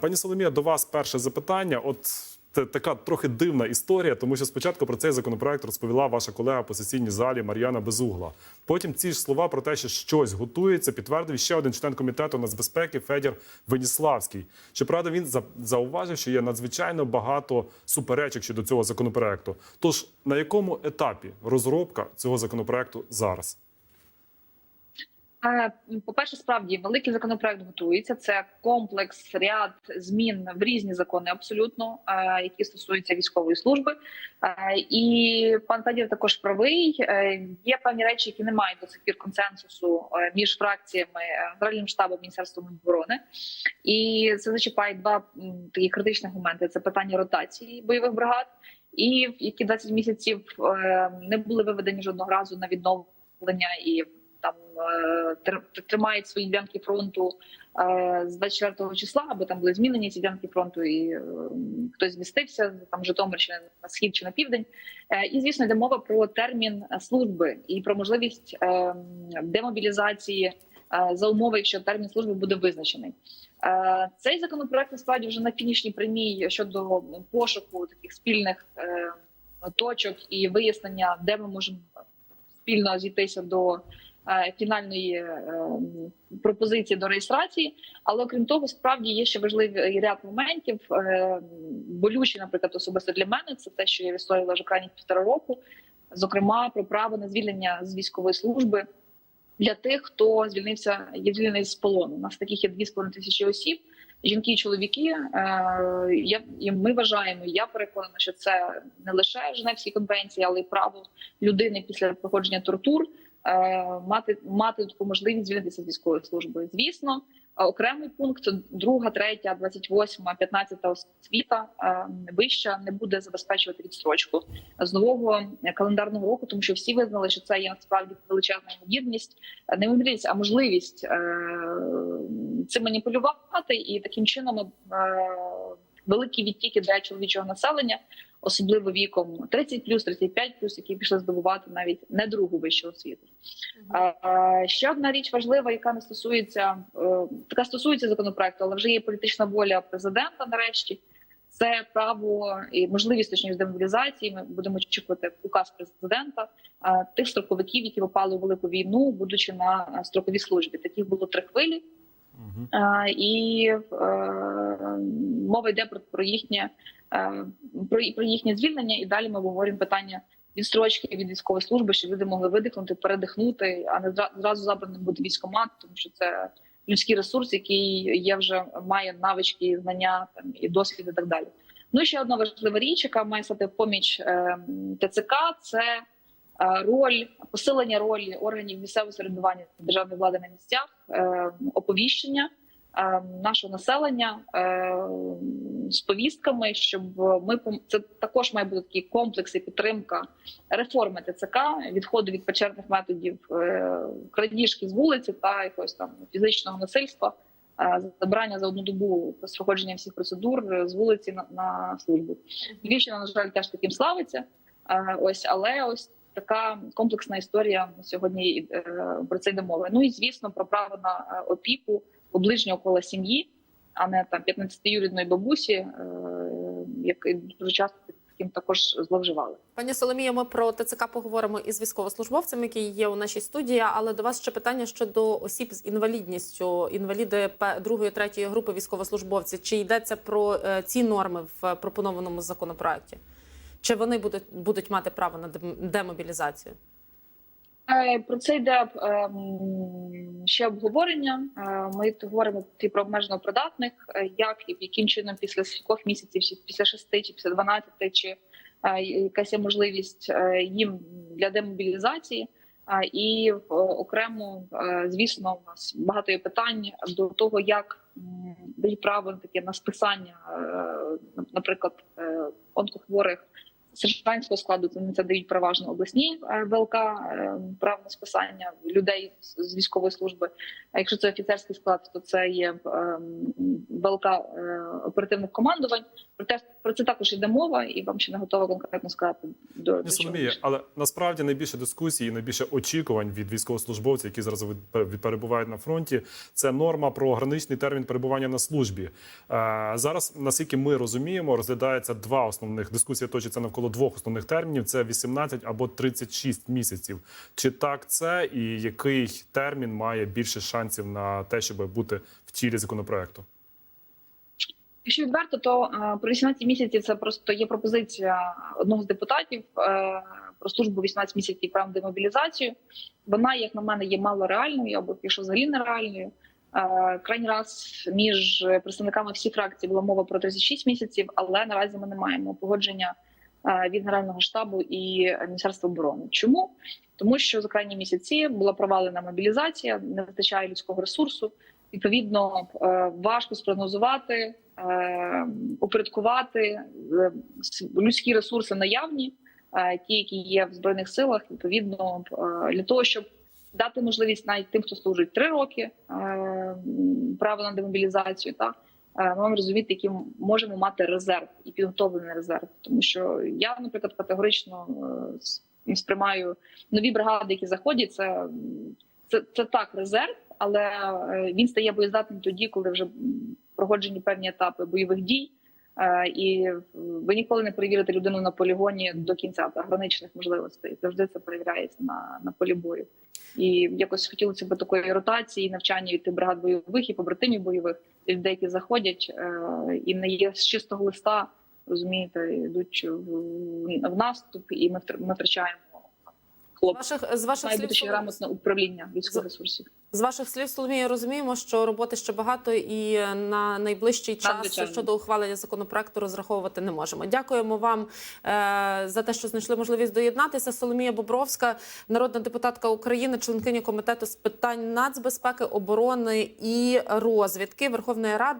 Пані Соломія, до вас перше запитання. От це така трохи дивна історія, тому що спочатку про цей законопроект розповіла ваша колега по сесійній залі Мар'яна Безугла. Потім ці ж слова про те, що щось готується, підтвердив ще один член комітету нацбезпеки Федір Веніславський. Щоправда, він зауважив, що є надзвичайно багато суперечок щодо цього законопроекту. Тож на якому етапі розробка цього законопроекту зараз? Е, По-перше, справді великий законопроект готується. Це комплекс ряд змін в різні закони, абсолютно які стосуються військової служби. І пан Федір також правий. Е, Є певні речі, які не мають до сих пір консенсусу е, між фракціями е, Генеральним штабом Міністерством оборони. І це зачіпає два такі критичних моменти: це питання ротації бойових бригад, і які 20 місяців не були виведені жодного разу на відновлення і там е, тримають свої ділянки фронту е, з 24 числа, аби там були змінені ці ділянки фронту, і е, хтось змістився там Житомирщина на схід чи на південь. І звісно, йде мова про термін служби і про можливість демобілізації за умови, якщо термін служби буде визначений. Цей законопроект насправді вже на фінішній прямій щодо пошуку таких спільних точок і вияснення, де ми можемо спільно зійтися до фінальної е, пропозиції до реєстрації. Але окрім того, справді є ще важливий ряд моментів. Е, Болючі, наприклад, особисто для мене, це те, що я відстоювала вже крайні півтора року. Зокрема, про право на звільнення з військової служби для тих, хто звільнився, є звільнений з полону. У нас таких є 2,5 тисячі осіб. Жінки і чоловіки, е, я і ми вважаємо. Я переконана, що це не лише Женевські конвенції, але й право людини після проходження тортур е, мати мати таку можливість звільнитися з військової служби. Звісно, е, окремий пункт, друга, третя, 28, 15 освіта е, вища не буде забезпечувати відстрочку з нового календарного року, тому що всі визнали, що це є насправді величезна ймовірність, е, не ймовірність, а можливість е, цим маніпулювати, і таким чином е, великі відтіки для чоловічого населення, особливо віком 30 35 які пішли здобувати навіть не другу вищу освіту. Ще одна річ важлива, яка не стосується е, така стосується законопроекту, але вже є політична воля президента. Нарешті це право і можливість точніше демобілізації. Ми будемо очікувати указ президента тих строковиків, які попали у велику війну, будучи на строковій службі. Таких було три хвилі. Угу. Е, і е, мова йде про, про їхнє е, про, про їхнє звільнення. І далі ми обговорюємо питання відстрочки від військової служби, щоб люди могли видихнути, передихнути, а не зра- зразу забраним буде військомат, тому що це людський ресурс, який є вже має навички, знання там і досвід, і так далі. Ну і ще одна важлива річ, яка має стати поміч ТЦК, це роль посилення ролі органів місцевого самоврядування державної влади на місцях, е, оповіщення е, нашого населення е, з повістками, щоб ми це також має бути такий комплекс і підтримка реформи ТЦК, відходу від печерних методів е, крадіжки з вулиці та якогось там фізичного насильства. е, Забрання за одну добу проходження всіх процедур е, з вулиці на, на службу. Львівщина, на жаль, теж таким славиться. Е, Ось, але ось така комплексна історія сьогодні е, про це йде мова. Ну і звісно, про право на е, опіку у ближнього кола сім'ї, а не там 15-юрідної бабусі, е, який дуже часто таким також зловживали. Пані Соломія, ми про ТЦК поговоримо із військовослужбовцем, який є у нашій студії. Але до вас ще питання щодо осіб з інвалідністю, інваліди другої, третьої групи військовослужбовців. Чи йдеться про ці норми в пропонованому законопроекті? Чи вони будуть будуть мати право на демобілізацію? Е, Про це йде ем, ще обговорення. Е, Ми говоримо про обмежено придатних, е, як і яким чином після скількох місяців, чи після шести, чи після дванадцяти, чи якась є можливість їм для демобілізації. І окремо, звісно, у нас багато є питань до того, як дають право таке на списання, наприклад, онкохворих сержантського складу не це дають переважно обласні е, ВЛК, е, право на списання людей з військової служби. А якщо це офіцерський склад, то це є е, ВЛК е, оперативних командувань. Про те про це також йде мова, і вам ще не готова конкретно сказати до, Соломія, але насправді найбільше дискусій і найбільше очікувань від військовослужбовців, які зараз перебувають на фронті, це норма про граничний термін перебування на службі. Зараз, наскільки ми розуміємо, розглядається два основних дискусія точиться навколо двох основних термінів: це 18 або 36 місяців. Чи так це, і який термін має більше шансів на те, щоб бути в тілі законопроекту? Якщо відверто, то е, про 18 місяців це просто є пропозиція одного з депутатів е, про службу 18 місяців прав демобілізацію. Вона, як на мене, є мало реальною або якщо взагалі нереальною. Е, крайній раз між представниками всіх фракцій була мова про 36 місяців, але наразі ми не маємо погодження від Генерального штабу і Міністерства оборони. Чому? Тому що за крайні місяці була провалена мобілізація, не вистачає людського ресурсу. Відповідно, е, важко спрогнозувати, е, упорядкувати е, людські ресурси наявні, е, ті, які є в збройних силах, відповідно е, для того, щоб дати можливість навіть тим, хто служить три роки, е, право на демобілізацію, та е, ми маємо розуміти, який можемо мати резерв і підготовлений резерв, тому що я, наприклад, категорично е, сприймаю нові бригади, які заходять, це, це, це так резерв, але е, він стає боєздатним тоді, коли вже проходжені певні етапи бойових дій. Е, І ви ніколи не перевірите людину на полігоні до кінця та граничних можливостей. Завжди це перевіряється на, на полі бою. І якось хотілося б такої ротації, навчання від бригад бойових і побратимів бойових людей, які заходять е, і не є з чистого листа, розумієте, йдуть в, наступ, і ми втр- втрачаємо хлопців. ваших з ваших слів ще грамотне управління людських ресурсів. З ваших слів, Соломія, розуміємо, що роботи ще багато, і на найближчий час щодо ухвалення законопроекту розраховувати не можемо. Дякуємо вам е, за те, що знайшли можливість доєднатися. Соломія Бобровська, народна депутатка України, членкиня комітету з питань нацбезпеки, оборони і розвідки Верховної Ради.